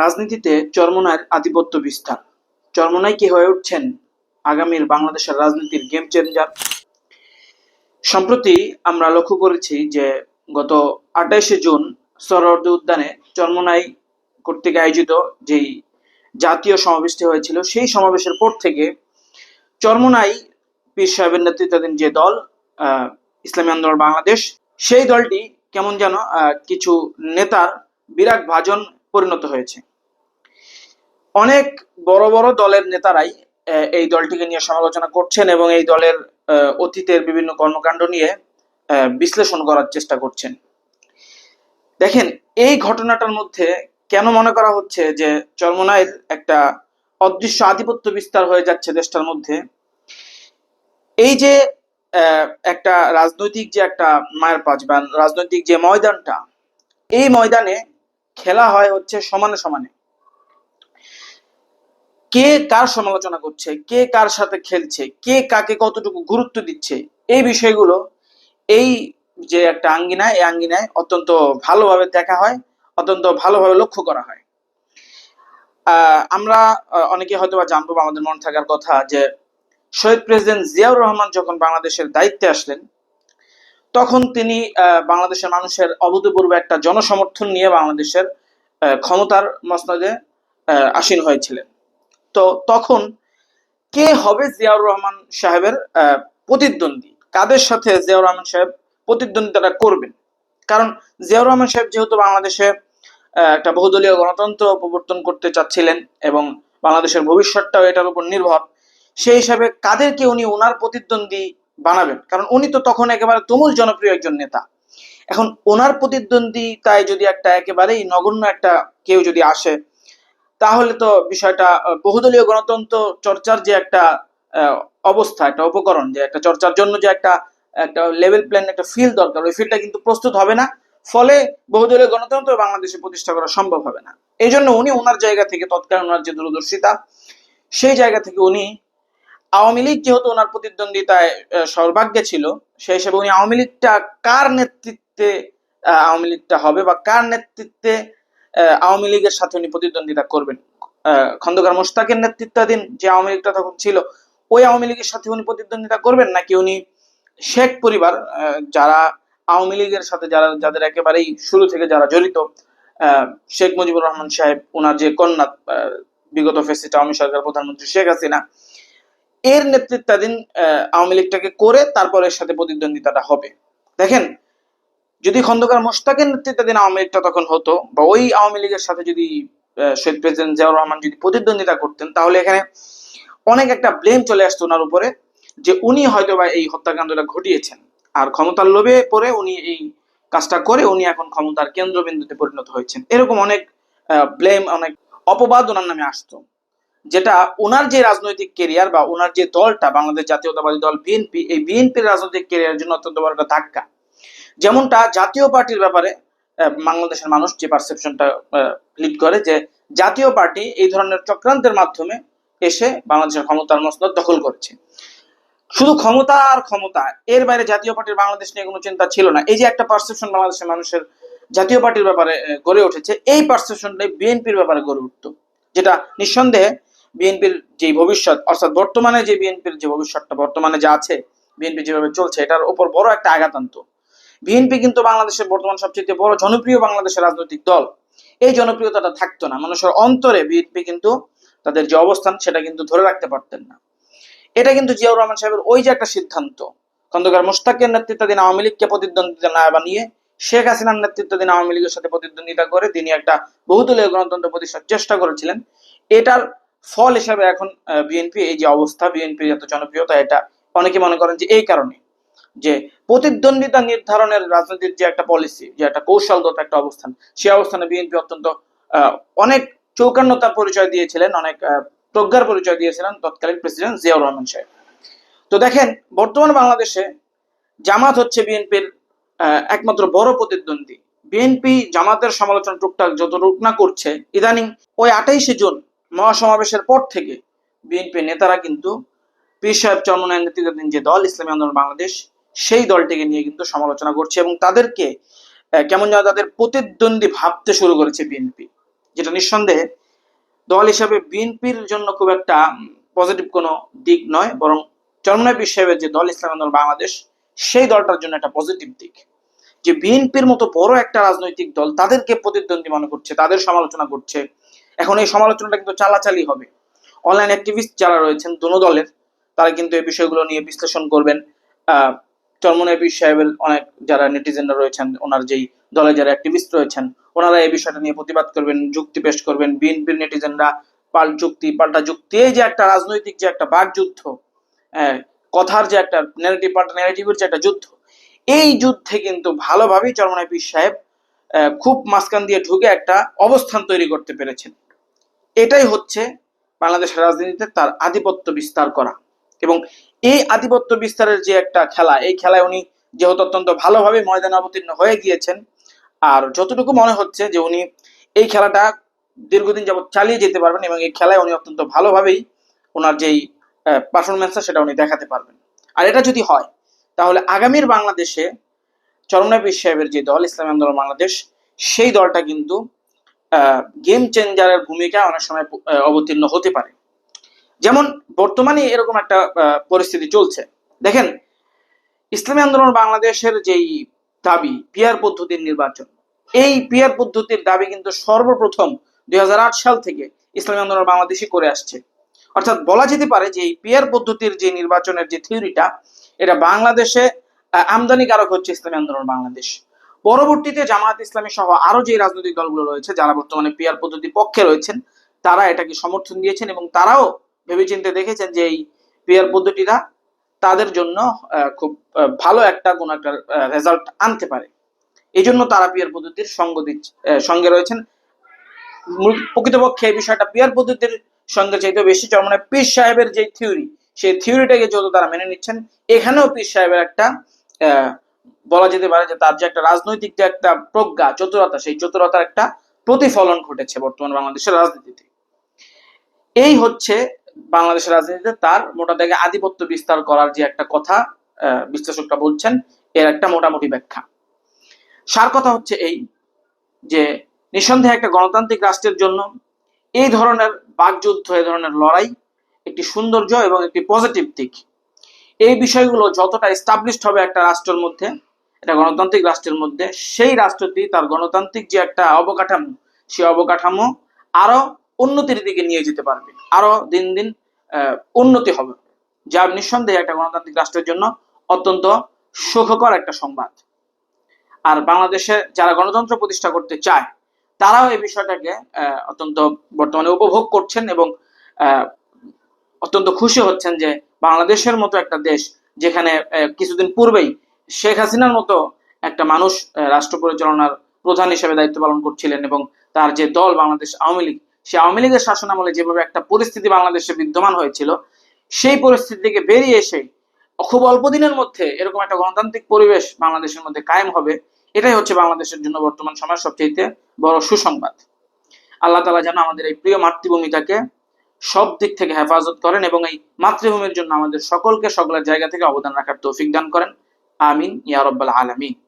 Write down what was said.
রাজনীতিতে চরমনায়ের আধিপত্য বিস্তার। চরমনাই কি হয়ে উঠছেন আগামীর বাংলাদেশের রাজনীতির গেম চেঞ্জার? সম্প্রতি আমরা লক্ষ্য করেছি যে গত আঠাইশে জুন সরোয়ার্দী উদ্যানে চরমনাই কর্তৃক আয়োজিত যেই জাতীয় সমাবেশটি হয়েছিল, সেই সমাবেশের পর থেকে চরমনাই পীর সাহেবের নেতৃত্বাধীন যে দল ইসলামী আন্দোলন বাংলাদেশ, সেই দলটি কেমন যেন কিছু নেতার বিরাট ভাজন পরিণত হয়েছে। অনেক বড় বড় দলের নেতারাই এই দলটিকে নিয়ে সমালোচনা করছেন এবং এই দলের অতীতের বিভিন্ন কর্মকাণ্ড নিয়ে বিশ্লেষণ করার চেষ্টা করছেন। দেখেন, এই ঘটনাটার মধ্যে কেন মনে করা হচ্ছে যে চরমনাইয়ের একটা অদৃশ্য আধিপত্য বিস্তার হয়ে যাচ্ছে দেশটার মধ্যে? এই যে একটা রাজনৈতিক যে একটা মায়ের পাঁচ বা রাজনৈতিক যে ময়দানটা, এই ময়দানে খেলা হয় হচ্ছে সমানে সমানে। কে কার সমালোচনা করছে, কে কার সাথে খেলছে, কে কাকে কতটুকু গুরুত্ব দিচ্ছে, এই বিষয়গুলো এই যে একটা আঙ্গিনা এই আঙ্গিনায় অত্যন্ত ভালোভাবে দেখা হয়, অত্যন্ত ভালোভাবে লক্ষ্য করা হয়। আমরা অনেকে হয়তো বা জানব আমাদের মনে থাকার কথা যে, শহীদ প্রেসিডেন্ট জিয়াউর রহমান যখন বাংলাদেশের দায়িত্বে আসলেন তখন তিনি বাংলাদেশের মানুষের অভূতপূর্ব একটা জনসমর্থন নিয়ে বাংলাদেশের ক্ষমতার মসনদে আসীন হয়েছিলেন। তো তখন কে হবে জিয়াউর রহমান সাহেবের প্রতিদ্বন্দ্বী? কাদের সাথে জিয়াউর রহমান সাহেব প্রতিদ্বন্দ্বিতাটা করবেন? কারণ জিয়াউর রহমান সাহেব যেহেতু বাংলাদেশে একটা বহুদলীয় গণতন্ত্র প্রবর্তন করতে চাচ্ছিলেন এবং বাংলাদেশের ভবিষ্যৎটাও এটার উপর নির্ভর, সেই হিসাবে কাদেরকে উনি ওনার প্রতিদ্বন্দ্বী বানাবেন। কারণ উনি তো তখন একেবারে তুমুল জনপ্রিয় একজন নেতা। এখন ওনার প্রতিদ্বন্দ্বিতায় যদি একটা একেবারেই নগণ্য একটা কেউ যদি আসে, তাহলে তো বিষয়টা বহুদলীয় গণতন্ত্র চর্চার যে একটা অবস্থা, একটা উপকরণ, যে একটা চর্চার জন্য যে একটা একটা লেভেল প্ল্যান একটা ফিল দরকার, ওই ফিলটা কিন্তু প্রস্তুত হবে না। ফলে বহুদলীয় গণতন্ত্র বাংলাদেশে প্রতিষ্ঠা করা সম্ভব হবে না। এই জন্য উনি ওনার জায়গা থেকে তৎকালীন ওনার যে দূরদর্শিতা, সেই জায়গা থেকে উনি আওয়ামী লীগ যেহেতু ওনার প্রতিদ্বন্দ্বিতায় সর্বাগ্যে ছিল, সেই হিসেবে উনি আওয়ামী লীগটা কার নেতৃত্বে আওয়ামী লীগটা হবে বা কার নেতৃত্বে আওয়ামী লীগের সাথে উনি প্রতিদ্বন্দ্বিতা করবেন? খন্দকার মোশতাকের নেতৃত্বাধীন যে আওয়ামী লীগটা তখন ছিল, ওই আওয়ামী লীগের সাথে উনি প্রতিদ্বন্দ্বিতা করবেন নাকি উনি শেখ পরিবার যারা আওয়ামী লীগের সাথে যারা, যাদের একেবারেই শুরু থেকে যারা জড়িত শেখ মুজিবুর রহমান সাহেব ওনার যে কন্যা বিগত ফেসিস্ট আওয়ামী সরকার প্রধানমন্ত্রী শেখ হাসিনা এর নেতৃত্বাধীন আওয়ামী লীগটাকে করে তারপর এর সাথে প্রতিদ্বন্দ্বিতাটা হবে। দেখেন, যদি খন্দকার মোশতাকের নেতৃত্বাধীন আওয়ামী লীগটা তখন হতো, বা ওই আওয়ামী লীগের সাথে যদি শহীদ প্রেসিডেন্ট জিয়াউর রহমান যদি প্রতিদ্বন্দ্বিতা করতেন, তাহলে এখানে অনেক একটা ব্লেম চলে আসতো ওনার উপরে, যে উনি হয়তো বা এই হত্যাকাণ্ডটা ঘটিয়েছেন। আর ক্ষমতার লোভে পরে উনি এই কাজটা করে উনি এখন ক্ষমতার কেন্দ্রবিন্দুতে পরিণত হয়েছেন। এরকম অনেক ব্লেম, অনেক অপবাদ ওনার নামে আসতো। যেটা ওনার যে রাজনৈতিক কেরিয়ার বা ওনার যে দলটা, বাংলাদেশ জাতীয়তাবাদী দল, বিএনপি, এই বিএনপির রাজনৈতিক কেরিয়ারের জন্য অত্যন্ত বড় একটা ধাক্কা। যেমনটা জাতীয় পার্টির ব্যাপারে বাংলাদেশের মানুষ যে পারসেপশনটা লিড করে যে জাতীয় পার্টি এই ধরনের চক্রান্তের মাধ্যমে এসে বাংলাদেশের ক্ষমতার মসনদ দখল করেছে। শুধু ক্ষমতা আর ক্ষমতা, এর বাইরে জাতীয় পার্টির বাংলাদেশ নিয়ে কোনো চিন্তা ছিল না। এই যে একটা পারসেপশন বাংলাদেশের মানুষের জাতীয় পার্টির ব্যাপারে গড়ে উঠেছে, এই পারসেপশনটাই বিএনপির ব্যাপারে গড়ে উঠতো। যেটা নিঃসন্দেহে বিএনপির যে ভবিষ্যৎ, অর্থাৎ বর্তমানে যে বিএনপির যে ভবিষ্যৎটা, বর্তমানে যা আছে, বিএনপি যেভাবে চলছে, এটার উপর বড় একটা আঘাত আনতো। বিএনপি কিন্তু বাংলাদেশের বর্তমান সবচেয়ে বড় জনপ্রিয় বাংলাদেশের রাজনৈতিক দল। এই জনপ্রিয়তাটা থাকতো না, মানুষের অন্তরে বিএনপি কিন্তু তাদের যে অবস্থান, সেটা কিন্তু ধরে রাখতে পারতেন না। এটা কিন্তু জিয়াউর রহমান সাহেবের ওই যে একটা সিদ্ধান্ত, খন্দকার মোশতাকের নেতৃত্বাধীন আওয়ামী লীগকে প্রতিদ্বন্দ্বিতা না বানিয়ে শেখ হাসিনার নেতৃত্বাধীন আওয়ামী লীগের সাথে প্রতিদ্বন্দ্বিতা করে তিনি একটা বহুদলীয় গণতন্ত্র প্রতিষ্ঠার চেষ্টা করেছিলেন। এটার ফল হিসাবে এখন বিএনপি এই যে অবস্থা বিএনপির এত জনপ্রিয়তা, এটা অনেকে মনে করেন যে এই কারণে, যে প্রতিদ্বন্দ্বিতা নির্ধারণের রাজনীতির যে একটা পলিসি যে একটা কৌশলগত একটা অবস্থান সেই অবস্থানে বিএনপি অত্যন্ত অনেক চৌকান্নতার পরিচয় দিয়েছিলেন, অনেক প্রজ্ঞার পরিচয় দিয়েছিলেন তৎকালীন প্রেসিডেন্ট জিয়াউর রহমান সাহেব। তো দেখেন, বর্তমান বাংলাদেশে জামাত হচ্ছে বিএনপির একমাত্র বড় প্রতিদ্বন্দ্বী। বিএনপি জামাতের সমালোচনা টুকটাক যত রূপ না করছে, ইদানিং ওই আঠাইশে জুন মহাসমাবেশের পর থেকে বিএনপি নেতারা কিন্তু পীর সাহেব চরমনায়ের নেতৃত্বাধীন যে দল, ইসলামী আন্দোলন বাংলাদেশ, সেই দলটিকে নিয়ে কিন্তু সমালোচনা করছে এবং তাদেরকে কেমন যেন তাদের প্রতিদ্বন্দ্বী ভাবতে শুরু করেছে বিএনপি। যেটা নিঃসন্দেহে দল হিসাবে বিএনপির জন্য খুব একটা পজিটিভ কোনো দিক নয়, বরং চরমনায় সাহেবের যে দল, ইসলাম আন্দোলন বাংলাদেশ, সেই দলটার জন্য একটা পজিটিভ দিক। যে বিএনপির মতো বড় একটা রাজনৈতিক দল তাদেরকে প্রতিদ্বন্দ্বী মনে করছে, তাদের সমালোচনা করছে এখন এই সমালোচনাটা কিন্তু চালাচালি হবে। অনলাইন অ্যাক্টিভিস্ট যারা রয়েছেন দোনো দলের তারা কিন্তু এই বিষয়গুলো নিয়ে বিশ্লেষণ করবেন। আহ চরমনায় সাহেবের অনেক যারা নেটিজেনরা রয়েছেন ওনার যেই দলে যারা অ্যাক্টিভিস্ট রয়েছেন ওনারা এই বিষয়টা নিয়ে প্রতিবাদ করবেন যুক্তি পেশ করবেন। বিএনপির নেটিজেনরা পাল যুক্তি পাল্টা যুক্তি এই যে একটা রাজনৈতিক যে একটা বাকযুদ্ধ আহ, কথার যে একটা নেগেটিভ পাল্টা নেগেটিভের যে একটা যুদ্ধ এই যুদ্ধে কিন্তু ভালোভাবেই চরমনায় পীর সাহেব খুব মাঝখান দিয়ে ঢুকে একটা অবস্থান তৈরি করতে পেরেছেন। এটাই হচ্ছে বাংলাদেশের রাজনীতিতে তার আধিপত্য বিস্তার করা। এবং এই আধিপত্য বিস্তারের যে একটা খেলা, এই খেলায় উনি যেহেতু অত্যন্ত ভালোভাবে ময়দানে অবতীর্ণ হয়ে গিয়েছেন, আর যতটুকু মনে হচ্ছে যে উনি এই খেলাটা দীর্ঘদিন যাবত চালিয়ে যেতে পারবেন এবং এই খেলায় উনি অত্যন্ত ভালোভাবেই ওনার যেই পারফরমেন্সটা সেটা উনি দেখাতে পারবেন। আর এটা যদি হয়, তাহলে আগামীর বাংলাদেশে চরমনায় পীর সাহেবের যে দল, ইসলামী আন্দোলন বাংলাদেশ, সেই দলটা কিন্তু গেম চেঞ্জারের ভূমিকা অনেক সময় অবতীর্ণ হতে পারে। যেমন, বর্তমানে এরকম একটা পরিস্থিতি চলছে। দেখেন, ইসলামী আন্দোলন বাংলাদেশের যেই দাবি পিয়ার পদ্ধতির নির্বাচন, এই পিয়ার পদ্ধতির দাবি কিন্তু সর্বপ্রথম দুই হাজার আট সাল থেকে ইসলামী আন্দোলন বাংলাদেশই করে আসছে। অর্থাৎ বলা যেতে পারে যে এই পিয়ার পদ্ধতির যে নির্বাচনের যে থিওরিটা এটা বাংলাদেশে আমদানিকারক হচ্ছে ইসলামী আন্দোলন বাংলাদেশ। পরবর্তীতে জামায়াত ইসলামী সহ আরও যে রাজনৈতিক দলগুলো রয়েছে, যারা বর্তমানে পিয়ার পদ্ধতির পক্ষে রয়েছেন, তারা এটাকে সমর্থন দিয়েছেন এবং তারাও ভেবেচিন্তে দেখেছেন যে এই পিয়ার পদ্ধতিটা তাদের জন্য খুব ভালো একটা কোন একটা রেজাল্ট আনতে পারে। এই জন্য তারা পিয়ার পদ্ধতির সঙ্গ দিচ্ছে সঙ্গে রয়েছেন। প্রকৃতপক্ষে এই বিষয়টা পিয়ার পদ্ধতির সঙ্গে চাইতে বেশি চল মানে পীর সাহেবের যে থিওরি সেই থিওরিটাকে যত তারা মেনে নিচ্ছেন, এখানেও পীর সাহেবের একটা বলা যেতে পারে যে তার যে একটা রাজনৈতিক যে একটা প্রজ্ঞা, চতুরতা, সেই চতুরতার একটা প্রতিফলন ঘটেছে বর্তমান বাংলাদেশের রাজনীতিতে। এই হচ্ছে বাংলাদেশের রাজনীতিতে তার মোটা দাগে আধিপত্য বিস্তার করার যে একটা কথা বিশ্লেষকরা বলছেন, এর একটা মোটামুটি ব্যাখ্যা। সার কথা হচ্ছে এই যে নিঃসন্দেহে একটা গণতান্ত্রিক রাষ্ট্রের জন্য এই ধরনের বাকযুদ্ধ, এই ধরনের লড়াই একটি সৌন্দর্য এবং একটি পজিটিভ দিক। এই বিষয়গুলো যতটা এস্টাবলিশড হবে একটা রাষ্ট্রের মধ্যে একটা গণতান্ত্রিক রাষ্ট্রের মধ্যে। সেই রাষ্ট্রটি তার গণতান্ত্রিক যে একটা অবকাঠামো, সেই অবকাঠামো আরও উন্নতির দিকে নিয়ে যেতে পারবে। আরও দিন দিন উন্নতি হবে। যা নিঃসন্দেহে একটা গণতান্ত্রিক রাষ্ট্রের জন্য অত্যন্ত সুখকর একটা সংবাদ। আর বাংলাদেশে যারা গণতন্ত্র প্রতিষ্ঠা করতে চায়, তারাও এই বিষয়টাকে অত্যন্ত বর্তমানে উপভোগ করছেন এবং অত্যন্ত খুশি হচ্ছেন যে বাংলাদেশের মতো একটা দেশ যেখানে কিছুদিন পূর্বেই শেখ হাসিনার মতো একটা মানুষ রাষ্ট্র পরিচালনার প্রধান হিসেবে দায়িত্ব পালন করছিলেন এবং তার যে দল বাংলাদেশ আওয়ামী লীগ, সে আওয়ামী লীগের শাসনামলে যেভাবে একটা পরিস্থিতি বাংলাদেশে বিদ্যমান হয়েছিল, সেই পরিস্থিতি থেকে বেরিয়ে এসে খুব অল্প দিনের মধ্যে এরকম একটা গণতান্ত্রিক পরিবেশ বাংলাদেশের মধ্যে কায়েম হবে, এটাই হচ্ছে বাংলাদেশের জন্য বর্তমান সময়ের সবচেয়ে বড় সুসংবাদ। আল্লাহ তালা যেন আমাদের এই প্রিয় মাতৃভূমিটাকে সব দিক থেকে হেফাজত করেন এবং এই মাতৃভূমির জন্য আমাদের সকলকে সকলের জায়গা থেকে অবদান রাখার তৌফিক দান করেন। آمين يا رب العالمين.